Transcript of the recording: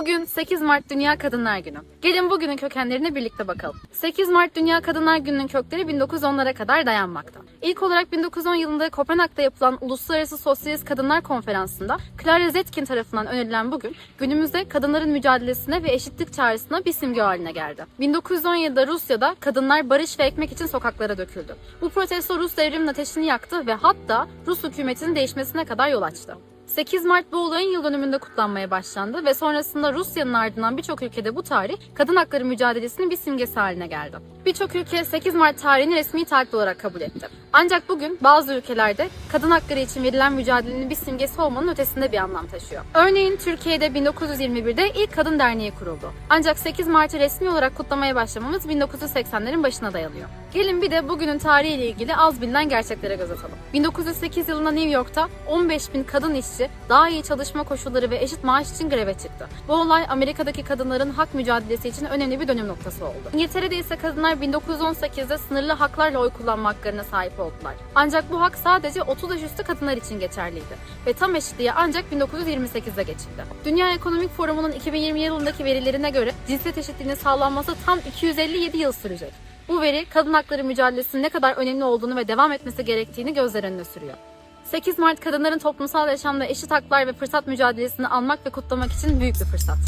Bugün 8 Mart Dünya Kadınlar Günü. Gelin bugünün kökenlerine birlikte bakalım. 8 Mart Dünya Kadınlar Günü'nün kökleri 1910'lara kadar dayanmakta. İlk olarak 1910 yılında Kopenhag'da yapılan Uluslararası Sosyalist Kadınlar Konferansı'nda Clara Zetkin tarafından önerilen bugün günümüzde kadınların mücadelesine ve eşitlik çağrısına bir simge haline geldi. 1917'de Rusya'da kadınlar barış ve ekmek için sokaklara döküldü. Bu protesto Rus devriminin ateşini yaktı ve hatta Rus hükümetinin değişmesine kadar yol açtı. 8 Mart bu olayın yıl dönümünde kutlanmaya başlandı ve sonrasında Rusya'nın ardından birçok ülkede bu tarih kadın hakları mücadelesinin bir simgesi haline geldi. Birçok ülke 8 Mart tarihini resmi tarih olarak kabul etti. Ancak bugün bazı ülkelerde kadın hakları için verilen mücadelenin bir simgesi olmanın ötesinde bir anlam taşıyor. Örneğin Türkiye'de 1921'de ilk kadın derneği kuruldu. Ancak 8 Mart'ı resmi olarak kutlamaya başlamamız 1980'lerin başına dayanıyor. Gelin bir de bugünün tarihiyle ilgili az bilinen gerçeklere göz atalım. 1908 yılında New York'ta 15 bin kadın işçi daha iyi çalışma koşulları ve eşit maaş için greve çıktı. Bu olay Amerika'daki kadınların hak mücadelesi için önemli bir dönüm noktası oldu. İngiltere'de ise kadınlar 1918'de sınırlı haklarla oy kullanma haklarına sahip oldular. Ancak bu hak sadece 30 yaş üstü kadınlar için geçerliydi ve tam eşitliğe ancak 1928'de geçildi. Dünya Ekonomik Forumu'nun 2020 yılındaki verilerine göre cinsiyet eşitliğinin sağlanması tam 257 yıl sürecek. Bu veri kadın hakları mücadelesinin ne kadar önemli olduğunu ve devam etmesi gerektiğini gözler önüne sürüyor. 8 Mart kadınların toplumsal yaşamda eşit haklar ve fırsat mücadelesini almak ve kutlamak için büyük bir fırsat.